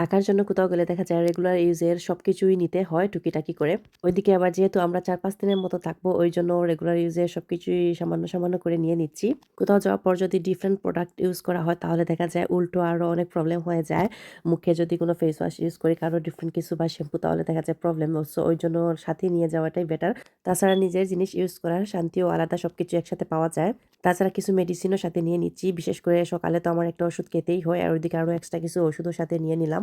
টাকার জন্য কোথাও গেলে দেখা যায় রেগুলার ইউজের সবকিছুই নিতে হয় টুকিটাকি করে। ওইদিকে আবার যেহেতু আমরা ৪-৫ দিনের মতো থাকব ওই জন্য রেগুলার ইউজের সবকিছুই সামান্য, সামান্য করে নিয়ে নিচ্ছি। কোথাও যাওয়ার পর যদি ডিফারেন্ট প্রোডাক্ট ইউজ করা হয় তাহলে দেখা যায় উল্টো আরও অনেক প্রবলেম হয়ে যায়। মুখে যদি কোনো ফেস ওয়াশ ইউজ করি কারও ডিফারেন্ট কিছু বা শ্যাম্পু তাহলে দেখা যায় প্রবলেম। সো ওইজন্য সাথে নিয়ে যাওয়াটাই বেটার। তাছাড়া নিজের জিনিস ইউজ করার শান্তিও আলাদা সবকিছু একসাথে পাওয়া যায়। তাছাড়া কিছু মেডিসিনও সাথে নিয়ে নিচ্ছি। বিশেষ করে সকালে তো আমার একটা ওষুধ খেতেই হয় আর ওইদিকে আরও এক্সট্রা কিছু ওষুধও সাথে নিয়ে নিলাম।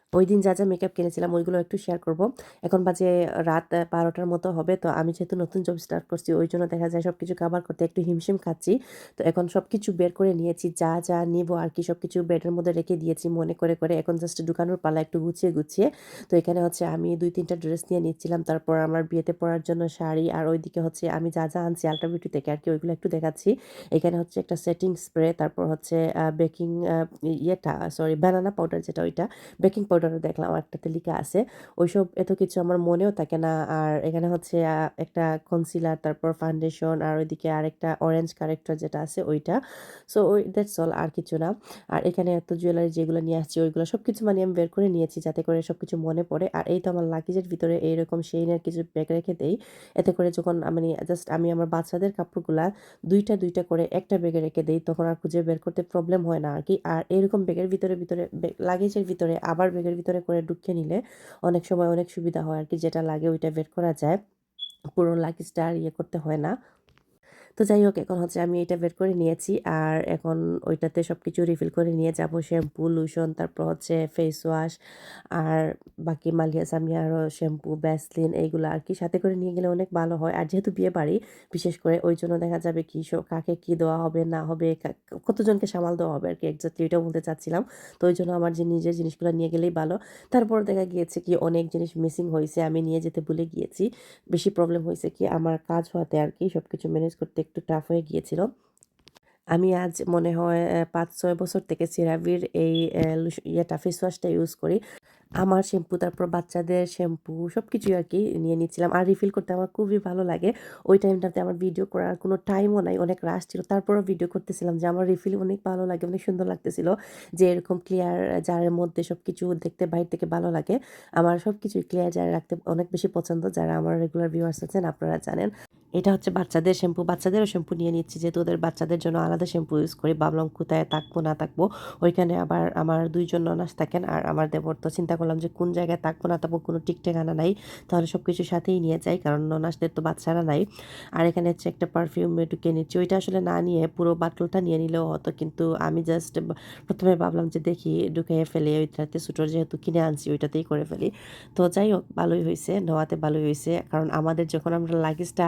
ওইদিন যা, যা মেকআপ কিনেছিলাম ওইগুলো একটু শেয়ার করব। এখন বাজে রাত বারোটার মতো হবে। তো আমি যেহেতু নতুন জব স্টার্ট করছি ওই জন্য দেখা যায় সবকিছু কাভার করতে একটু হিমশিম খাচ্ছি। তো এখন সবকিছু বের করে নিয়েছি। যা, যা নিবো আরকি সবকিছু বেডের মধ্যে রেখে দিয়েছি মনে করে, করে। এখন জাস্ট ঢুকানোর পালা একটু গুছিয়ে, গুছিয়ে। তো এখানে হচ্ছে আমি ২-৩ টা ড্রেস নিয়ে নিচ্ছিলাম। তারপর আমার বিয়েতে পরার জন্য শাড়ি আর ওইদিকে হচ্ছে আমি যা, যা আনছি আল্ট্রা বিউটি থেকে আর কি ওইগুলো একটু দেখাচ্ছি। এখানে হচ্ছে একটা সেটিং স্প্রে তারপর হচ্ছে বেকিং ইয়েটা সরি বানানা পাউডার যেটা ওইটা। বেকিং পাউডারও দেখলাম একটাতে লিখা আছে। ওইসব এত কিছু আমার মনেও থাকে না। আর এখানে হচ্ছে একটা কনসিলার তারপর ফাউন্ডেশন আর ওইদিকে আরেকটা অরেঞ্জ কারেক্টর যেটা আছে ওইটা। সো ওই দ্যাটস অল আর কিছু না। আর এখানে এত জুয়েলারি যেগুলো নিয়ে আসছি ওইগুলো সবকিছু মানে আমি বের করে নিয়েছি যাতে করে সবকিছু মনে পড়ে। আর এই তো আমার লাগেজের ভিতরে এইরকম এর কিছু ব্যাগ রেখে দেই। এতে করে যখন মানে জাস্ট আমি আমার বাচ্চাদের কাপড়গুলা দুইটা দুইটা করে একটা ব্যাগে রেখে দেই তখন আর খুঁজে বের করতে প্রবলেম হয় না আর কি আর এরকম ব্যাগের ভিতরে, ভিতরে লাগেজের ভিতরে আবার ব্যাগের ভিতরে করে ঢুকিয়ে নিলে অনেক সময় অনেক সুবিধা হয় আর কি যেটা লাগে ওইটা বের করা যায়। পুরো লাগেজটা আর ইয়ে করতে হয় না। তো যাই হোক এখন হচ্ছে আমি এটা বের করে নিয়েছি। আর এখন ওইটাতে সবকিছু রিফিল করে নিয়ে যাব। শ্যাম্পু, লুশন তারপর হচ্ছে ফেস ওয়াশ আর বাকি মালিয়া সামিয়া আরও শ্যাম্পু, ভ্যাসলিন এইগুলো আর কি সাথে করে নিয়ে গেলে অনেক ভালো হয়। আর যেহেতু বিয়ে বাড়ি বিশেষ করে ওই জন্য দেখা যাবে কি কাকে কি দেওয়া হবে না হবে কতজনকে সামাল দেওয়া হবে আর কি এক্সাক্টলি ওইটাও বলতে চাচ্ছিলাম। তো ওই জন্য আমার যে নিজের জিনিসগুলো নিয়ে গেলেই ভালো। তারপর দেখা গিয়েছে কি অনেক জিনিস মিসিং হয়েছে আমি নিয়ে যেতে ভুলে গিয়েছি। বেশি প্রবলেম হয়েছে কি আমার কাজ হওয়াতে আরকি সবকিছু ম্যানেজ করতে একটু টাফ হয়ে গিয়েছিল। আমি আজ মনে হয় পাঁচ ছয় বছর থেকে সিরাভির এই ইয়েটা ফেস ওয়াশটা ইউজ করি। আমার শ্যাম্পু তারপর বাচ্চাদের শ্যাম্পু সবকিছুই আরকি নিয়ে নিচ্ছিলাম। আর রিফিল করতে আমার খুবই ভালো লাগে। ওই টাইমটাতে আমার ভিডিও করার কোনো টাইমও নাই। অনেক রাশ ছিল। তারপরও ভিডিও করতেছিলাম যে আমার রিফিল অনেক ভালো লাগে, অনেক সুন্দর লাগতেছিল। যে এরকম ক্লিয়ার জারের মধ্যে সবকিছু দেখতে বাহির থেকে ভালো লাগে। আমার সবকিছুই ক্লিয়ার জারে রাখতে অনেক বেশি পছন্দ। যারা আমার রেগুলার ভিউয়ার্স আছেন আপনারা জানেন। এটা হচ্ছে বাচ্চাদের শ্যাম্পু। বাচ্চাদেরও শ্যাম্পু নিয়ে নিচ্ছি যেহেতু ওদের বাচ্চাদের জন্য আলাদা শ্যাম্পু ইউজ করি। ভাবলাম কোথায় থাকব না থাকব। ওইখানে আবার আমার ২ জন ননাস থাকেন আর আমার দেবর। তো চিন্তা করলাম যে কোন জায়গায় থাকব না থাকব কোনো ঠিক ঠিকানা নাই। তাহলে সব সবকিছু সাথেই নিয়ে যাই। কারণ ননাসদের তো বাচ্চারা নাই। আর এখানে হচ্ছে একটা পারফিউম ঢুকিয়ে নিচ্ছি। ওইটা আসলে না নিয়ে পুরো বাটলটা নিয়ে নিলেও হতো। কিন্তু আমি জাস্ট প্রথমে ভাবলাম যে দেখি ঢুকাইয়া ফেলে ওইটাতে ছোটোর যেহেতু কিনে আনছি ওইটাতেই করে ফেলি। তো যাই হোক ভালোই হয়েছে নেওয়াতে ভালোই হয়েছে কারণ আমাদের যখন আমরা লাগেজটা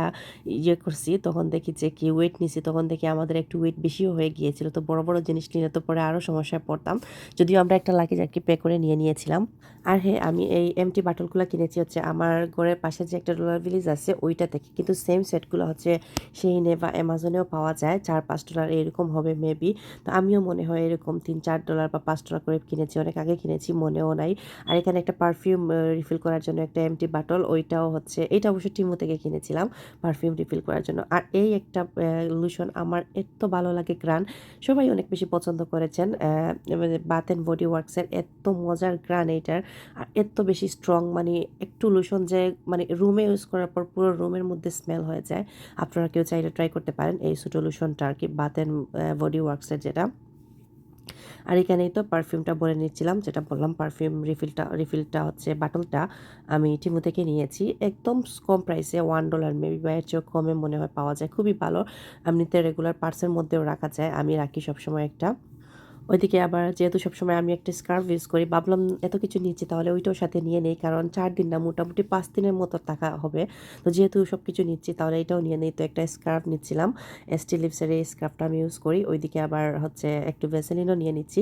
ইয়ে করছি তখন দেখি যে কি ওয়েট নিছি তখন দেখি আমাদের একটু ওয়েট বেশিও হয়ে গিয়েছিল। তো বড়, বড় জিনিস নিলে তো পরে আরও সমস্যায় পড়তাম। যদিও আমরা একটা লাগেজ আর কি পে করে নিয়ে নিয়েছিলাম। আর হ্যাঁ আমি এই এমটি বাটলগুলা কিনেছি হচ্ছে আমার ঘরের পাশে যে একটা ডলার ভিলেজ আছে, ওইটা থেকে। কিন্তু সেম সেটগুলো হচ্ছে এ বা Amazon-এও পাওয়া যায়। $৪-৫ এরকম হবে মেবি। তো আমিও মনে হয় এরকম $৩-৪ বা $৫ করে কিনেছি। অনেক আগে কিনেছি, মনেও নাই। আর এখানে একটা পারফিউম রিফিল করার জন্য একটা এমটি বাটল ওইটাও হচ্ছে এটা অবশ্য টিমু থেকে কিনেছিলাম পারফিউম রিফিল করার জন্য। আর এই একটা লোশন আমার এত্ত ভালো লাগে গ্রান সবাই অনেক বেশি পছন্দ করেছেন। এন্ড বডি ওয়ার্কস এর এত্ত মজার ঘ্রাণ এইটার। আর এত্ত বেশি স্ট্রং মানে একটু লোশন যে মানে রুমে ইউজ করার পর পুরো রুমের মধ্যে স্মেল হয়ে যায়। আপনারা কেউ চাইলে ট্রাই করতে পারেন এই ছোট লোশনটা আর কি বাথ এন্ড অ্যা বডি ওয়ার্কসের যেটা। আর এখানেই তো পারফিউমটা বলে নিচ্ছিলাম। যেটা বললাম পারফিউম রিফিলটা রিফিলটা হচ্ছে বাটলটা আমি টিমু থেকে নিয়েছি। একদম কম প্রাইসে $1 মেবি বা এর চেয়েও কমে মনে হয় পাওয়া যায়। খুবই ভালো। এমনিতে রেগুলার পার্সের মধ্যেও রাখা যায়। আমি রাখি সবসময় একটা। ওইদিকে আবার যেহেতু সবসময় আমি একটা স্কার্ফ ইউজ করি, ভাবলাম এত কিছু নিচ্ছি, তাহলে ওইটাও সাথে নিয়ে নেই। কারণ চার দিন না, মোটামুটি পাঁচ দিনের মতো থাকা হবে। তো যেহেতু সব কিছু নিচ্ছি, তাহলে এটাও নিয়ে নেই। তো একটা স্কার্ফ নিচ্ছিলাম। এস্টি লিপসের এই স্কার্ফটা আমি ইউজ করি। ওইদিকে আবার হচ্ছে একটু ভেসেলিনও নিয়ে নিচ্ছি।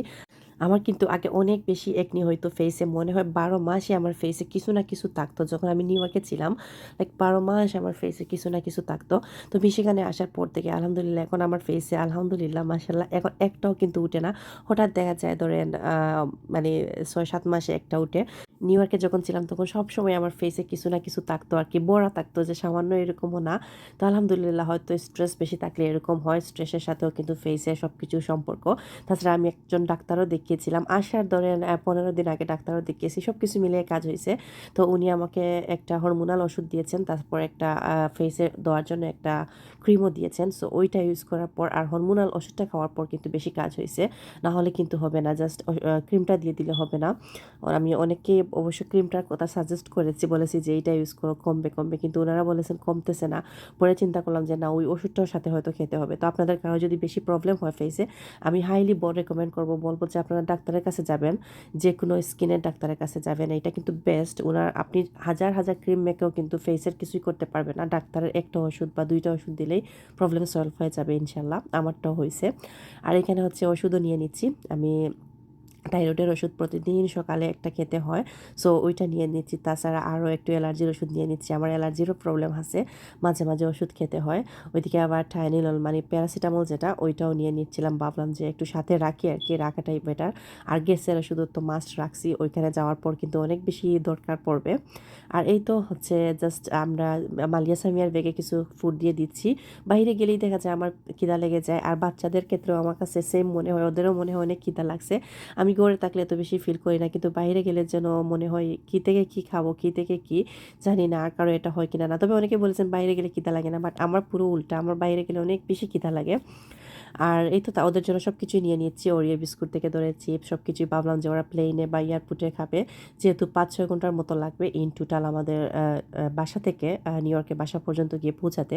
আমার কিন্তু আগে অনেক বেশি একনি হয়তো ফেসে মনে হয় বারো মাসে আমার ফেসে কিছু না কিছু থাকতো। যখন আমি নিউ ইয়র্কে ছিলাম লাইক ১২ মাস আমার ফেসে কিছু না কিছু থাকতো। তো মিশিগানে আসার পর থেকে আলহামদুলিল্লাহ এখন আমার ফেসে আলহামদুলিল্লাহ মাসাল্লাহ এখন একটাও কিন্তু উঠে না। হঠাৎ দেখা যায় ধরেন মানে ৬-৭ মাসে একটা উঠে। নিউ ইয়র্কে যখন ছিলাম, তখন সবসময় আমার ফেসে কিছু না কিছু থাকতো আর কি। বড়া থাকতো যে সামান্য এরকমও না। তো আলহামদুলিল্লাহ হয়তো স্ট্রেস বেশি থাকলে এরকম হয়। স্ট্রেসের সাথেও কিন্তু ফেসে সব কিছু সম্পর্ক। তাছাড়া আমি একজন ডাক্তারও দেখিয়েছিলাম। আসার ধরেন পনেরো দিন আগে ডাক্তারও দেখিয়েছি। সব কিছু মিলিয়ে কাজ হয়েছে। তো উনি আমাকে একটা হরমোনাল ওষুধ দিয়েছেন। তারপর একটা ফেসে দেওয়ার জন্য একটা ক্রিমও দিয়েছেন। সো ওইটা ইউজ করার পর আর হরমোনাল ওষুধটা খাওয়ার পর কিন্তু বেশি কাজ হয়েছে। না হলে কিন্তু হবে না। জাস্ট ক্রিমটা দিয়ে দিলে হবে না। আমি অনেককে অবশ্য ক্রিমটার কথা সাজেস্ট করেছি, বলেছি যে এইটা ইউজ করো, কমবে কমবে। কিন্তু ওনারা বলেছেন কমতেছে না। পরে চিন্তা করলাম যে না, ওই ওষুধটার সাথে হয়তো খেতে হবে। তো আপনাদের কারও যদি বেশি প্রবলেম হয় ফেসে আমি হাইলি বড় রেকমেন্ড করব। বলব যে আপনারা ডাক্তারের কাছে যাবেন, যে কোনো স্কিনের ডাক্তারের কাছে যাবেন। এটা কিন্তু বেস্ট ওনার আপনি হাজার হাজার ক্রিম মেকেও কিন্তু ফেসের কিছুই করতে পারবে না। ডাক্তারের একটা ওষুধ বা দুইটা ওষুধ দিলেই প্রবলেম সলভ হয়ে যাবে ইনশাল্লাহ। আমারটাও হয়েছে আর এখানে হচ্ছে ওষুধও নিয়ে নিচ্ছি। আমি থাইরয়েডের ওষুধ প্রতিদিন সকালে একটা খেতে হয়। সো ওইটা নিয়ে নিচ্ছি। তাছাড়া আরও একটু অ্যালার্জির ওষুধ নিয়ে নিচ্ছি। আমার অ্যালার্জিরও প্রবলেম আছে। মাঝে মাঝে ওষুধ খেতে হয়। ওইদিকে আবার টাইনিলল মানে প্যারাসিটামল যেটা, ওইটাও নিয়ে নিচ্ছিলাম। ভাবলাম যে একটু সাথে রাখি আর কি, রাখাটাই বেটার আর গ্যাসের ওষুধও তো মাস্ট রাখছি। ওইখানে যাওয়ার পর কিন্তু অনেক বেশি দরকার পড়বে। আর এই তো হচ্ছে জাস্ট আমরা মালিয়া সামিয়ার বেগে কিছু ফুড দিয়ে দিচ্ছি। বাইরে গেলেই দেখা যায় আমার খিদা লেগে যায়। আর বাচ্চাদের ক্ষেত্রেও আমার কাছে সেম মনে হয়। ওদেরও মনে হয় অনেক খিদা লাগছে। আমি আমি গড়ে থাকলে এত বেশি ফিল করি না। কিন্তু বাইরে গেলে যেন মনে হয়, কী থেকে কী খাব, কী থেকে কী জানি না, আর কারও এটা হয় কিনা না। তবে অনেকে বলেছেন, বাইরে গেলে খিদা লাগে না। বাট আমার পুরো উল্টা, আমার বাইরে গেলে অনেক বেশি খিদা লাগে। আর এই তো ওদের জন্য সব কিছুই নিয়ে নিচ্ছি। ওরিয়া বিস্কুট থেকে ধরে চিপ সব কিছুই ভাবলাম যে ওরা প্লেনে বা এয়ারপোর্টে খাবে। যেহেতু পাঁচ ছয় ঘণ্টার মতো লাগবে ইন টোটাল আমাদের বাসা থেকে নিউ ইয়র্কের বাসা পর্যন্ত গিয়ে পৌঁছাতে।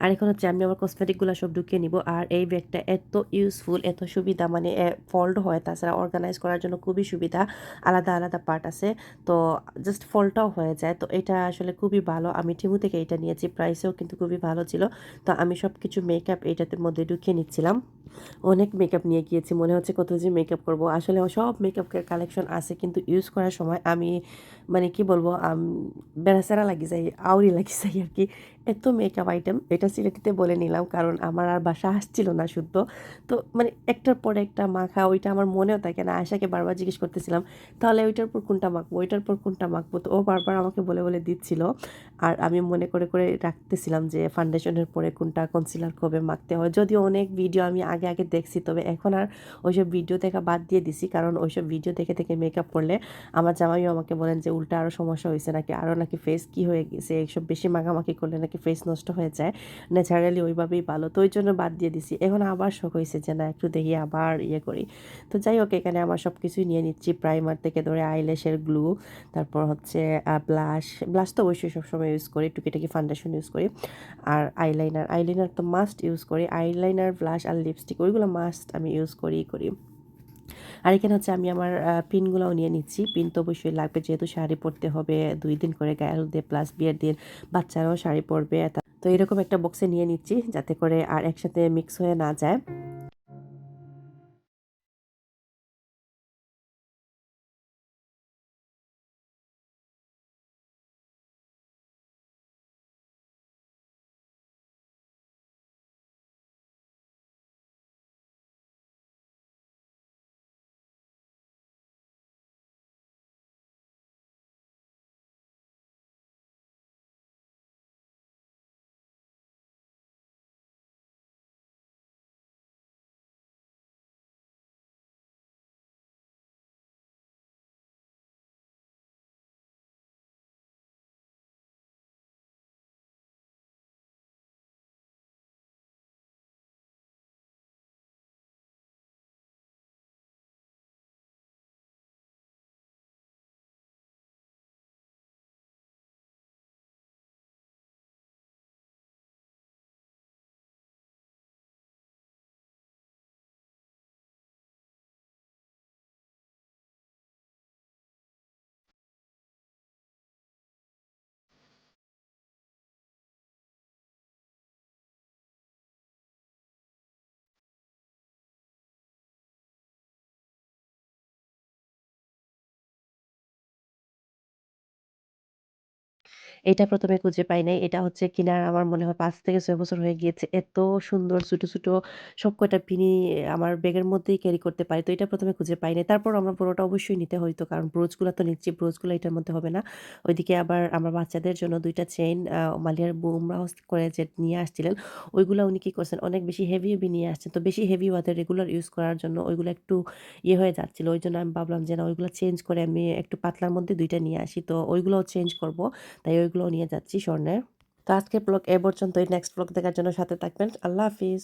আর এখন হচ্ছে আমি আমার কসমেটিকগুলো সব ঢুকিয়ে নিব। আর এই ব্যাগটা এত ইউজফুল এত সুবিধা মানে ফল্ড হয়। তাছাড়া অর্গানাইজ করার জন্য খুবই সুবিধা। আলাদা আলাদা পার্ট আছে। তো জাস্ট ফলটাও হয়ে যায়। তো, এটা আসলে খুবই ভালো। আমি টিমু থেকে এটা নিয়েছি। প্রাইসেও কিন্তু খুবই ভালো ছিল। তো, আমি সব কিছু মেকআপ এইটাতে মধ্যে ঢুকিয়ে নিচ্ছিলাম। অনেক মেকআপ নিয়ে গিয়েছি। মনে হচ্ছে কত যে মেকআপ করব। আসলে সব মেকআপের কালেকশন আছে। কিন্তু ইউজ করার সময় আমি মানে কি বলব বেড়াচেরা লাগি যাই আউরি লাগি যাই আর কি। এত মেকআপ আইটেম এটা সিলেটিতে বলে নিলাম কারণ আমার আর বাসা আসছিল না শুদ্ধ। তো মানে একটার পর একটা মাখা, ওইটা আমার মনেও থাকে না। আয়সাকে বারবার জিজ্ঞেস করতেছিলাম, তাহলে ওইটার পর কোনটা মাখবো? ওইটার পর কোনটা মাখবো? তো ও বারবার আমাকে বলে বলে দিচ্ছিল। আর আমি মনে করে করে রাখতেছিলাম যে ফাউন্ডেশনের পরে কোনটা কনসিলার কবে মাখতে হয়। যদিও অনেক ভিডিও আমি আগে আগে দেখছি, তবে এখন আর ওইসব ভিডিও দেখা বাদ দিয়ে দিছি কারণ ওইসব ভিডিও দেখে দেখে মেকআপ করলে আমার জামাইও আমাকে বলেন যে, উল্টা আরও সমস্যা হয়েছে নাকি? আরও নাকি ফেস কি হয়ে গেছে? এইসব বেশি মাখামাখি করলে নাকি ফেস নষ্ট হয়ে যায় ন্যাচারালি ওইভাবেই ভালো। তো ওই জন্য বাদ দিয়ে দিছি। এখন আবার শখ হয়েছে যে না, একটু দেখি আবার ইয়ে করি। তো যাই হোক, এখানে আমার সব কিছুই নিয়ে নিচ্ছি। প্রাইমার থেকে ধরে আইলেশের গ্লু তারপর হচ্ছে ব্লাশ ব্লাশ তো অবশ্যই সবসময় ইউজ করি, টুকিটাকি ফাউন্ডেশন ইউজ করি। আর আইলাইনার আইলাইনার তো মাস্ট ইউজ করি। আইলাইনার ব্লাশ আর লিপস্টিক ওইগুলো মাস্ট আমি ইউজ করি করি। আর এখানে হচ্ছে আমি আমার পিনগুলোও নিয়ে নিচ্ছি। পিন তো অবশ্যই লাগবে, যেহেতু শাড়ি পরতে হবে, দুই দিন করে গায়ে হলুদে প্লাস বিয়ের দিন বাচ্চারাও শাড়ি পরবে। তো এরকম একটা বক্সে নিয়ে নিচ্ছি, যাতে করে আর একসাথে মিক্স হয়ে না যায়। এটা প্রথমে খুঁজে পাই নাই। এটা হচ্ছে কিনার আমার মনে হয় পাঁচ থেকে ৬ বছর হয়ে গিয়েছে। এত সুন্দর ছোট, ছোট সব কয়টা পিনি আমার ব্যাগের মধ্যেই ক্যারি করতে পারি। তো এটা প্রথমে খুঁজে পাই নাই। তারপর আমরা পুরোটা অবশ্যই নিতে হইতো। কারণ ব্রোচগুলা তো নিচ্ছি, ব্রোচগুলা এটার মধ্যে হবে না। ওইদিকে আবার আমার বাচ্চাদের জন্য ২ টা চেইন মালিয়ার হজ করে যে নিয়ে আসছিলেন, ওইগুলো উনি কি করছেন অনেক বেশি হেভি, হেভি নিয়ে আসছেন। তো বেশি হেভি ওদের রেগুলার ইউজ করার জন্য ওইগুলো একটু ইয়ে হয়ে যাচ্ছিল। ওই জন্য আমি ভাবলাম যে না ওইগুলো চেঞ্জ করে আমি একটু পাতলার মধ্যে দুইটা নিয়ে আসি। তো ওইগুলোও চেঞ্জ করব। তাই ওইগুলোও নিয়ে যাচ্ছি স্বর্ণের। তো আজকের ব্লগ এ পর্যন্তই। নেক্সট ব্লগ দেখার জন্য সাথে থাকবেন। আল্লাহ হাফিজ।